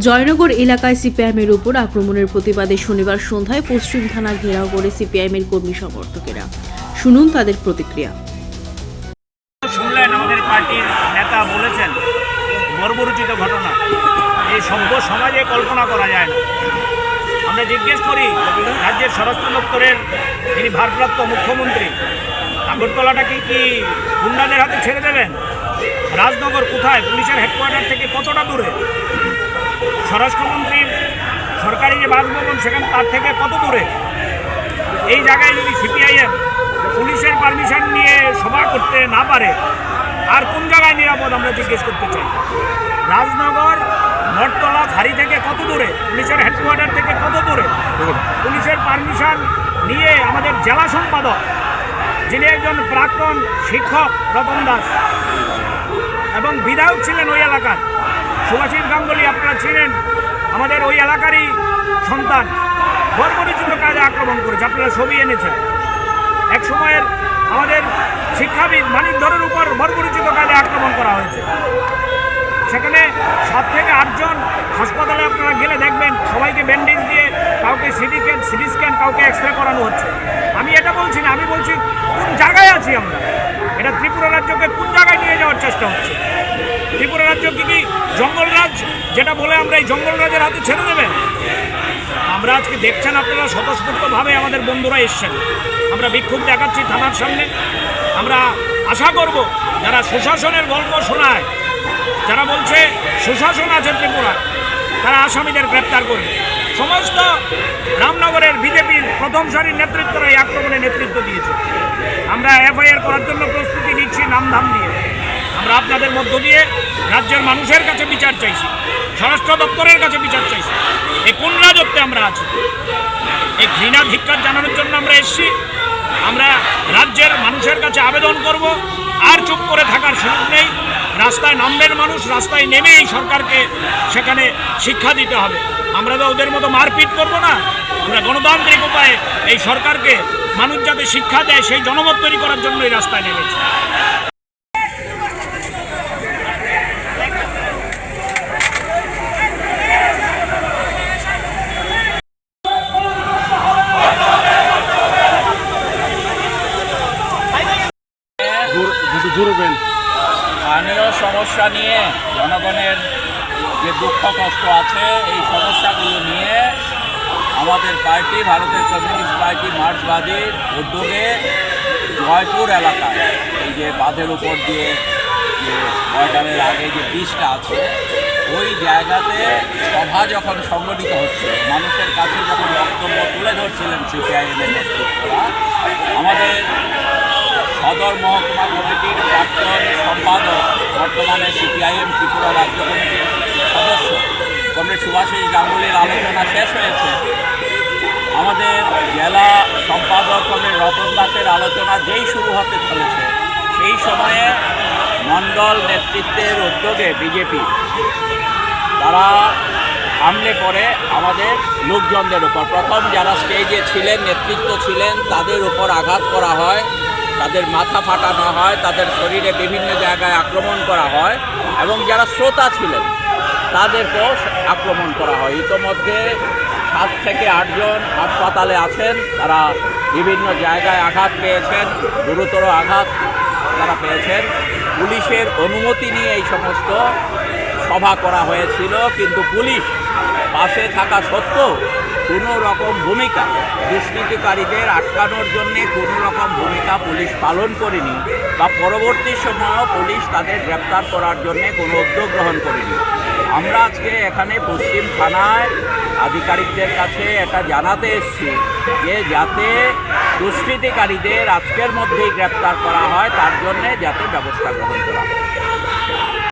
জয়নগর এলাকায় সিপিআইএমের উপর আক্রমণের প্রতিবাদে শনিবার সন্ধ্যায় পশ্চিম থানা ঘেরাও করে সিপিআইএমের কর্মী সমর্থকেরা। শুনুন তাদের প্রতিক্রিয়া। শুনলেন, আমাদের পার্টির নেতা বলেছেন বর্বরচিত ঘটনা। এই সভ্য সমাজে কল্পনা করা যায় না। আমরা জিজ্ঞেস করি, রাজ্যের স্বরাষ্ট্র দপ্তরের যিনি ভারপ্রাপ্ত মুখ্যমন্ত্রী আগরতলাটাকে কি গুন্ডাদের হাতে ছেড়ে দেবেন? রাজনগর কোথায়? পুলিশের হেডকোয়ার্টার থেকে কতটা দূরে? স্বরাষ্ট্রমন্ত্রীর সরকারি যে বাসভবন, সেখানে তার থেকে কত দূরে? এই জায়গায় যদি সিপিআইএম পুলিশের পারমিশন নিয়ে সভা করতে না পারে, আর কোন জায়গায় নিরাপদ আমরা জিজ্ঞেস করতে চাই? রাজনগর, নটতলা, ফাঁড়ি থেকে কত দূরে? পুলিশের হেডকোয়ার্টার থেকে কত দূরে? পুলিশের পারমিশন নিয়ে আমাদের জেলা সম্পাদক, যিনি একজন প্রাক্তন শিক্ষক রতন দাস, এবং বিধায়ক ছিলেন ওই এলাকার সুভাষিস গাঙ্গুলি আপনারা ছিলেন আমাদের ওই এলাকারই সন্তান। বর্বরিচিত কাজে আক্রমণ করেছে, আপনারা ছবি এনেছেন। এক সময়ের আমাদের শিক্ষাবিদ মানিক ধরের উপর বর্বরিচিত কাজে আক্রমণ করা হয়েছে। সেখানে সাত থেকে আটজন হাসপাতালে আপনারা গেলে দেখবেন, সবাইকে ব্যান্ডেজ দিয়ে কাউকে সিটি স্ক্যান সিটি স্ক্যান কাউকে এক্স রে করানো হচ্ছে। আমি এটা বলছি না, আমি বলছি কোন জায়গায় আছি আমরা? এটা ত্রিপুরা রাজ্যকে কোন যাওয়ার চেষ্টা হচ্ছে। ত্রিপুরা রাজ্য কি কি জঙ্গলরাজ যেটা বলে আমরা এই জঙ্গলরাজের হাতে ছেড়ে দেবেন আমরা আজকে দেখছেন আপনারা স্বতঃস্ফূর্তভাবে আমাদের বন্ধুরা এসছেন। আমরা বিক্ষোভ দেখাচ্ছি থানার সামনে। আমরা আশা করব যারা সুশাসনের গল্প শোনায়, যারা বলছে সুশাসন আছে ত্রিপুরা তারা আসামিদের গ্রেপ্তার করবে। সমস্ত রামনগরের বিজেপির প্রথম সারির নেতৃত্বরা এই আক্রমণে নেতৃত্ব দিয়েছে। আমরা এফআইআর করার জন্য প্রস্তুতি নিচ্ছি, নামধাম দিয়ে আমরা আপনাদের মধ্য দিয়ে রাজ্যের মানুষের কাছে বিচার চাইছি, স্বরাষ্ট্র দপ্তরের কাছে বিচার চাইছি। এই কোন রাজত্বে আমরা আছি। এই ঘৃণা ধিক্কার জানানোর জন্য আমরা এসেছি। আমরা রাজ্যের মানুষের কাছে আবেদন করব। আর চুপ করে থাকার সুযোগ নেই। রাস্তায় নামবেন মানুষ, রাস্তায় নেমে এই সরকারকে সেখানে শিক্ষা দিতে হবে। আমরা তো ওদের মতো মারপিট করব না। আমরা গণতান্ত্রিক উপায়ে এই সরকারকে মানুষ যাতে শিক্ষা দেয়, সেই জনমত তৈরি করার জন্য এই রাস্তায় নেমেছি। স্থানীয় সমস্যা নিয়ে জনগণের যে দুঃখ কষ্ট আছে, এই সমস্যাগুলো নিয়ে আমাদের পার্টি, ভারতের কমিউনিস্ট পার্টি মার্ক্সবাদীর উদ্যোগে জয়পুর এলাকায়, এই যে বাঁধের উপর দিয়ে যে বর্ডারের আগে যে ব্রিজটা আছে, ওই জায়গাতে সভা যখন সংগঠিত হচ্ছে, মানুষের কাছে যখন বক্তব্য তুলে ধরছিলেন সিপিআইএমের নেতৃত্বরা, আমাদের সদর মহকুমা কমিটির প্রাক্তন সম্পাদক, বর্তমানে সিপিআইএম ত্রিপুরা রাজ্য কমিটির সদস্য। কমরেড সুভাষিস গাঙ্গুলির আলোচনা শেষ হয়েছে। আমাদের জেলা সম্পাদক কমরেড রতন দাসের আলোচনা যেই শুরু হতে চলেছে, সেই সময়ে মণ্ডল নেতৃত্বের উদ্যোগে বিজেপি, তারা হামলে পড়ে আমাদের লোকজনদের উপর। প্রথম যারা স্টেজে ছিলেন, নেতৃত্ব ছিলেন, তাদের উপর আঘাত করা হয়। তাদের মাথা ফাটানো হয়, তাদের শরীরে বিভিন্ন জায়গায় আক্রমণ করা হয় এবং যারা শ্রোতা ছিলেন, তাদেরকেও আক্রমণ করা হয়। ইতোমধ্যে সাত থেকে আটজন হাসপাতালে আছেন, তারা বিভিন্ন জায়গায় আঘাত পেয়েছেন, গুরুতর আঘাত তারা পেয়েছেন। পুলিশের অনুমতি নিয়ে এই সমস্ত সভা করা হয়েছিল, কিন্তু পুলিশ পাশে থাকা সত্ত্বেও কোনো রকম ভূমিকা। দুষ্কৃতিকারীদের আটকানোর জন্য কোনো রকম ভূমিকা পুলিশ পালন করেনি বা পরবর্তী সময়ও পুলিশ তাদের গ্রেপ্তার করার জন্য কোনো উদ্যোগ গ্রহণ করেনি। আমরা আজকে এখানে পশ্চিম থানায় আধিকারিকদের কাছে এটা জানাতে এসেছি যে যাতে দুষ্কৃতিকারীদের আজকের মধ্যেই গ্রেপ্তার করা হয়, তার জন্যে যাতে ব্যবস্থা গ্রহণ করা হয়।